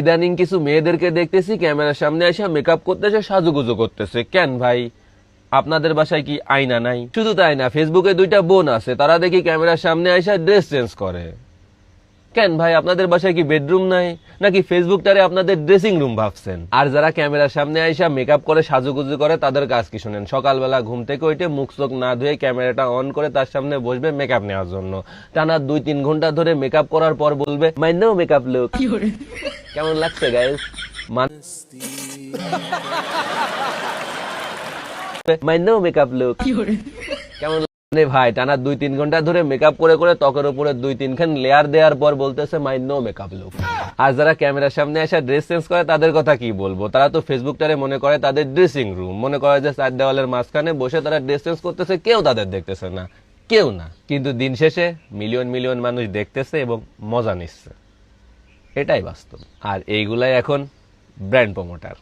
ইদানিং কিছু মেয়েদেরকে দেখতেছি ক্যামেরার সামনে এসে মেকআপ করতেছে সাজুগুজু করতেছে। কেন ভাই? আপনাদের বাসায় কি আয়না নাই? শুধু তাই না ফেসবুকে দুইটা বোন আছে, তারা দেখি ক্যামেরার সামনে এসে ড্রেস চেঞ্জ করে। কেন ভাই আপনাদের বাসায় কি বেডরুম নাই? নাকি ফেসবুকটারে আপনাদের ড্রেসিং রুম ভাবছেন? আর যারা ক্যামেরার সামনে আইসা মেকআপ করে সাজুগুজু করে তাদের কাজ কি শুনেন? সকালবেলা ঘুম থেকে উঠে মুখ চোখ না ধুয়ে ক্যামেরাটা অন করে তার সামনে বসবে মেকআপ নেওয়ার জন্য। টানা দুই তিন ঘণ্টা ধরে মেকআপ করার পর বলবে মাই নো মেকআপ লুক কেমন লাগছে মান মাই নো মেকআপ লুক কেমন মানে ভাই, টানা দুই তিন ঘণ্টা ধরে মেকআপ করে করে ত্বকের উপরে দুই তিনখান লেয়ার দেওয়ার পর বলতেছে মাই নো মেকআপ লুক আর যারা ক্যামেরার সামনে এসে ড্রেস চেঞ্জ করে, তাদের কথা কি বলব? তারা তো ফেসবুকটারে মনে করে তাদের ড্রেসিং রুম মনে করে যে চার দেওয়ালের মাঝখানে বসে তারা ড্রেস চেঞ্জ করতেছে, কেউ তাদের দেখতেছে না, কেউ না। কিন্তু দিন শেষে মিলিয়ন মিলিয়ন মানুষ দেখতেছে এবং মজা নিচ্ছে। এটাই বাস্তব। আর এইগুলাই এখন ব্র্যান্ড প্রমোটার